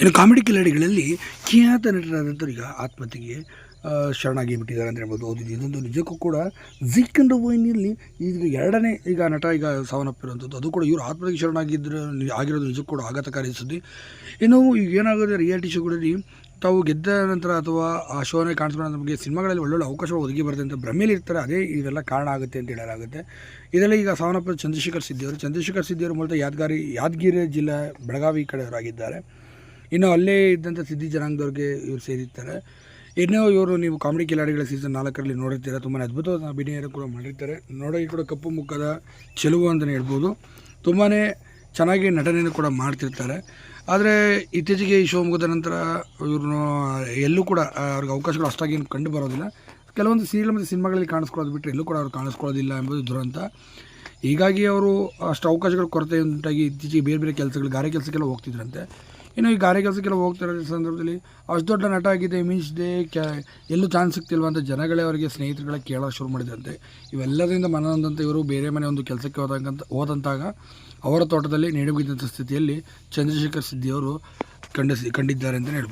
ಇನ್ನು ಕಾಮಿಡಿ ಕಿಲಾಡಿಗಳಲ್ಲಿ ಖ್ಯಾತ ನಟರಾದಂಥವ್ರು ಈಗ ಆತ್ಮಹತ್ಯೆಗೆ ಶರಣಾಗಿ ಬಿಟ್ಟಿದ್ದಾರೆ ಅಂತ ಹೇಳ್ಬೋದು. ಹೌದು, ಇದೊಂದು ನಿಜಕ್ಕೂ ಕೂಡ ಜಿಕ್ಕಂಡ ವೈನಲ್ಲಿ ಈಗ ಎರಡನೇ ಈಗ ನಟ, ಈಗ ಸಾವನ್ನಪ್ಪಿರುವಂಥದ್ದು. ಅದು ಕೂಡ ಇವರು ಆತ್ಮಹತ್ಯೆಗೆ ಶರಣಾಗಿದ್ದರು ಆಗಿರೋದು ನಿಜಕ್ಕೂ ಕೂಡ ಆಘಾತಕಾರಿ ಸುದ್ದಿ. ಇನ್ನು ಈಗ ಏನಾಗುತ್ತೆ ರಿಯಾಲಿಟಿ ಶೋಗಳಲ್ಲಿ ತಾವು ಗೆದ್ದ ನಂತರ ಅಥವಾ ಆ ಶೋನೇ ಕಾಣಿಸ್ಕೊಂಡ ನಮಗೆ ಸಿನಿಮಾಗಳಲ್ಲಿ ಒಳ್ಳೊಳ್ಳೆ ಅವಕಾಶಗಳು ಒದಗಿ ಬರುತ್ತೆ ಅಂತ ಭ್ರಮೆಯಲ್ಲಿ ಇರ್ತಾರೆ. ಅದೇ ಇವೆಲ್ಲ ಕಾರಣ ಆಗುತ್ತೆ ಅಂತ ಹೇಳಲಾಗುತ್ತೆ. ಇದರಲ್ಲಿ ಈಗ ಸಾವನ್ನಪ್ಪ ಚಂದ್ರಶೇಖರ್ ಸಿದ್ದಿಯವರು ಚಂದ್ರಶೇಖರ್ ಸಿದ್ದಿಯವರು ಮೂಲತಃ ಯಾದಗಾರಿ, ಯಾದಗಿರಿ ಜಿಲ್ಲೆ ಬೆಳಗಾವಿ ಕಡೆಯವರಾಗಿದ್ದಾರೆ. ಇನ್ನು ಅಲ್ಲೇ ಇದ್ದಂಥ ಸಿದ್ಧಿ ಜನಾಂಗದವ್ರಿಗೆ ಇವರು ಸೇರಿರ್ತಾರೆ. ಇನ್ನೂ ಇವರು ನೀವು ಕಾಮಿಡಿ ಕಿಲಾಡಿಗಳ ಸೀಸನ್ ನಾಲ್ಕರಲ್ಲಿ ನೋಡಿರ್ತೀರ ತುಂಬಾ ಅದ್ಭುತವಾದ ಅಭಿನಯ ಕೂಡ ಮಾಡಿರ್ತಾರೆ. ನೋಡೋಕೆ ಕೂಡ ಕಪ್ಪು ಮುಖದ ಚೆಲುವು ಅಂತಲೇ ಹೇಳ್ಬೋದು. ತುಂಬಾ ಚೆನ್ನಾಗಿ ನಟನೆಯನ್ನು ಕೂಡ ಮಾಡ್ತಿರ್ತಾರೆ. ಆದರೆ ಇತ್ತೀಚೆಗೆ ಈ ಶೋ ಮುಗಿದ ನಂತರ ಇವ್ರನ್ನ ಎಲ್ಲೂ ಕೂಡ ಅವ್ರಿಗೆ ಅವಕಾಶಗಳು ಅಷ್ಟಾಗಿ ಏನು ಕಂಡು ಬರೋದಿಲ್ಲ. ಕೆಲವೊಂದು ಸೀರಿಯಲ್ ಮತ್ತು ಸಿನಿಮಾಗಳಲ್ಲಿ ಕಾಣಿಸ್ಕೊಳ್ಳೋದು ಬಿಟ್ಟರೆ ಎಲ್ಲೂ ಕೂಡ ಅವ್ರು ಕಾಣಿಸ್ಕೊಳ್ಳೋದಿಲ್ಲ ಎಂಬುದು ದುರಂತ. ಹೀಗಾಗಿ ಅವರು ಅಷ್ಟು ಅವಕಾಶಗಳ ಕೊರತೆ ಉಂಟಾಗಿ ಇತ್ತೀಚೆಗೆ ಬೇರೆ ಬೇರೆ ಕೆಲಸಗಳು, ಗಾರೆ ಕೆಲಸಕ್ಕೆಲ್ಲ ಹೋಗ್ತಿದ್ರಂತೆ. ಇನ್ನು ಈ ಗಾರೆ ಕೆಲಸಕ್ಕೆಲ್ಲ ಹೋಗ್ತಿರೋ ಸಂದರ್ಭದಲ್ಲಿ ಅಷ್ಟು ದೊಡ್ಡ ನಟ ಆಗಿದೆ ಮಿಂಚ್ದೆ ಕ್ಯಾ, ಎಲ್ಲೂ ಚಾನ್ಸ್ ಸಿಗ್ತಿಲ್ವ ಅಂತ ಜನಗಳೇ ಅವರಿಗೆ ಸ್ನೇಹಿತರುಗಳ ಕೇಳೋಕೆ ಶುರು ಮಾಡಿದಂತೆ. ಇವೆಲ್ಲದರಿಂದ ಮನನೊಂದಂತೆ ಇವರು ಬೇರೆ ಮನೆ ಒಂದು ಕೆಲಸಕ್ಕೆ ಹೋದಂತ ಹೋದಂತಾಗ ಅವರ ತೋಟದಲ್ಲಿ ನೇಣುಬಿದ್ದಂಥ ಸ್ಥಿತಿಯಲ್ಲಿ ಚಂದ್ರಶೇಖರ್ ಸಿದ್ದಿಯವರು ಕಂಡಿಸಿ ಕಂಡಿದ್ದಾರೆ ಅಂತಲೇ ಹೇಳ್ಬೋದು.